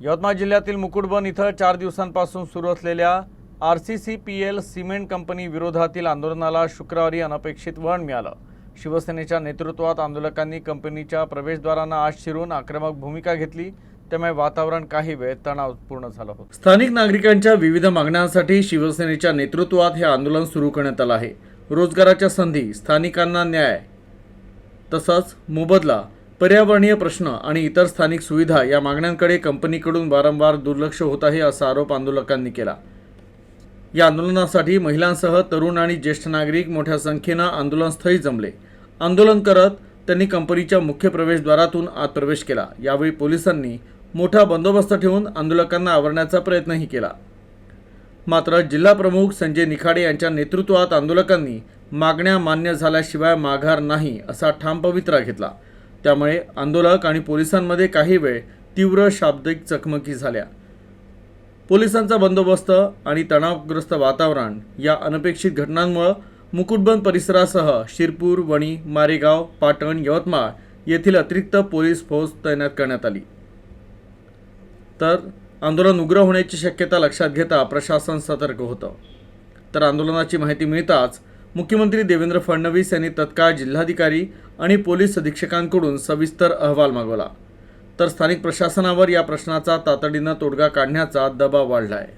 यवतमाळ जिल्ह्यातील मुकुटबन इथं चार दिवसांपासून सुरू असलेल्या R C C P L cement company विरोधातील आंदोलनाला शुक्रवारी अनपेक्षित वळण मिळालं. शिवसेनेच्या नेतृत्वात आंदोलकांनी कंपनीच्या प्रवेशद्वारांना आत शिरून आक्रमक भूमिका घेतली. त्यामुळे वातावरण काही वेळ तणावपूर्ण झालं होतं. स्थानिक नागरिकांच्या विविध मागण्यांसाठी शिवसेनेच्या नेतृत्वात हे आंदोलन सुरू करण्यात आलं आहे. रोजगाराच्या संधी स्थानिकांना न्याय तसंच मोबदला पर्यावरणीय प्रश्न आणि इतर स्थानिक सुविधा या मागण्यांकडे कंपनीकडून वारंवार दुर्लक्ष होत आहे असा आरोप आंदोलकांनी केला. या आंदोलनासाठी महिलांसह तरुण आणि ज्येष्ठ नागरिक मोठ्या संख्येनं आंदोलनस्थळी जमले. आंदोलन करत त्यांनी कंपनीच्या मुख्य प्रवेशद्वारातून आत प्रवेश केला. यावेळी पोलिसांनी मोठा बंदोबस्त ठेवून आंदोलकांना आवरण्याचा प्रयत्नही केला. मात्र जिल्हा प्रमुख संजय निखाडे यांच्या नेतृत्वात आंदोलकांनी मागण्या मान्य झाल्याशिवाय माघार नाही असा ठाम पवित्रा घेतला. त्यामुळे आंदोलक आणि पोलिसांमध्ये काही वेळ तीव्र शाब्दिक चकमकी झाल्या. पोलिसांचा बंदोबस्त आणि तणावग्रस्त वातावरण या अनपेक्षित घटनांमुळं मुकुटबंद परिसरासह शिरपूर वणी मारेगाव पाटण यवतमाळ येथील अतिरिक्त पोलीस फौज तैनात करण्यात आली. तर आंदोलन उग्र होण्याची शक्यता लक्षात घेता प्रशासन सतर्क होतं. तर आंदोलनाची माहिती मिळताच मुख्यमंत्री देवेंद्र फडणवीस यांनी तत्काळ जिल्हाधिकारी आणि पोलीस अधीक्षकांकडून सविस्तर अहवाल मागवला. तर स्थानिक प्रशासनावर या प्रश्नाचा तातडीनं तोडगा काढण्याचा दबाव वाढला आहे